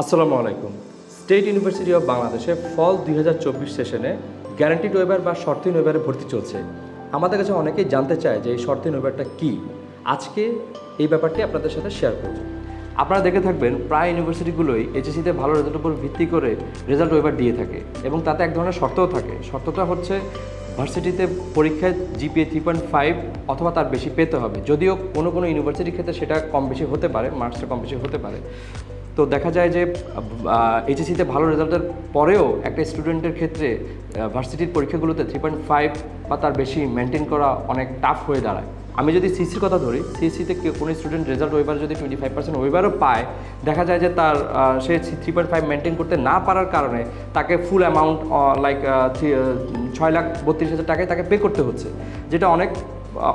আসসালামু আলাইকুম। State university of বাংলাদেশে ফল দুই হাজার চব্বিশ সেশনে গ্যারান্টিড ওয়েবার বা শর্তিন ওয়েবারে ভর্তি চলছে। আমাদের কাছে অনেকেই জানতে চায় যে এই শর্তিন ওয়েবারটা কী? আজকে এই ব্যাপারটি আপনাদের সাথে শেয়ার করব। আপনারা দেখে থাকবেন, প্রায় ইউনিভার্সিটিগুলোই এইচএসিতে ভালো রেজাল্টের উপর ভিত্তি করে রেজাল্ট ওয়েবার দিয়ে থাকে এবং তাতে এক ধরনের শর্তও থাকে। শর্তটা হচ্ছে ভার্সিটিতে পরীক্ষায় জিপিএ থ্রি পয়েন্ট ফাইভ অথবা তার বেশি পেতে হবে। যদিও কোনো কোনো ইউনিভার্সিটির ক্ষেত্রে সেটা কম বেশি হতে পারে মার্কসটা কম বেশি হতে পারে। তো দেখা যায় যে এইচএসিতে ভালো রেজাল্টের পরেও একটা স্টুডেন্টের ক্ষেত্রে ভার্সিটির পরীক্ষাগুলোতে থ্রি পয়েন্ট ফাইভ বা তার বেশি মেনটেন করা অনেক টাফ হয়ে দাঁড়ায়। আমি যদি সিসির কথা ধরি সিসিতে কোনো স্টুডেন্ট রেজাল্ট ওয়েবার যদি টোয়েন্টি ফাইভ পার্সেন্ট ওয়েবারও পায়, দেখা যায় যে তার সে থ্রি পয়েন্ট ফাইভ মেনটেন করতে না পারার কারণে তাকে ফুল অ্যামাউন্ট লাইক ছয় লাখ বত্রিশ হাজার টাকায় তাকে পে করতে হচ্ছে, যেটা অনেক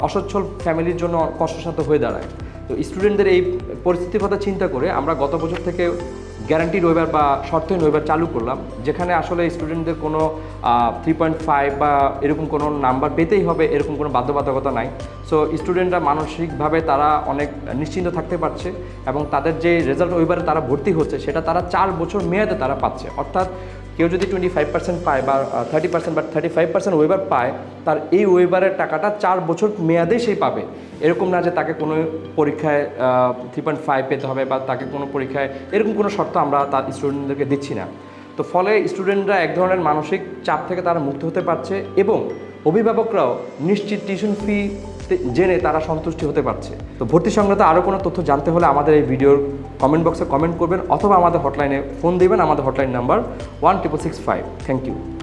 অসচ্ছল ফ্যামিলির জন্য কষ্টসাধ্য হয়ে দাঁড়ায়। তো স্টুডেন্টদের এই পরিস্থিতির কথা চিন্তা করে আমরা গত বছর থেকে গ্যারান্টি ওয়েবার বা শর্তহীন ওয়েবার চালু করলাম, যেখানে আসলে স্টুডেন্টদের কোনো থ্রি পয়েন্ট ফাইভ বা এরকম কোনো নাম্বার পেতেই হবে, এরকম কোনো বাধ্যবাধকতা নাই। সো স্টুডেন্টরা মানসিকভাবে তারা অনেক নিশ্চিন্ত থাকতে পারছে এবং তাদের যে রেজাল্ট ওয়েবারে তারা ভর্তি হচ্ছে, সেটা তারা চার বছর মেয়াদে তারা পাচ্ছে। অর্থাৎ কেউ যদি টোয়েন্টি ফাইভ পার্সেন্ট পায় বা থার্টি পার্সেন্ট বা থার্টি ফাইভ পার্সেন্ট ওয়েবার পায়, তার এই ওয়েবারের টাকাটা চার বছর মেয়াদেই সেই পাবে। এরকম না যে তাকে কোনো পরীক্ষায় থ্রি পয়েন্ট ফাইভ পেতে হবে বা তাকে কোনো পরীক্ষায়, এরকম কোনো শর্ত আমরা তার স্টুডেন্টদেরকে দিচ্ছি না। তো ফলে স্টুডেন্টরা এক ধরনের মানসিক চাপ থেকে তারা মুক্ত হতে পারছে এবং অভিভাবকরাও নিশ্চিত টিউশন ফি জেনে তারা সন্তুষ্টি হতে পারছে। তো ভর্তি সংক্রান্ত আরও কোনো তথ্য জানতে হলে আমাদের এই ভিডিওর কমেন্ট বক্সে কমেন্ট করবেন অথবা আমাদের হটলাইনে ফোন দেবেন, আমাদের hotline number one triple six five thank you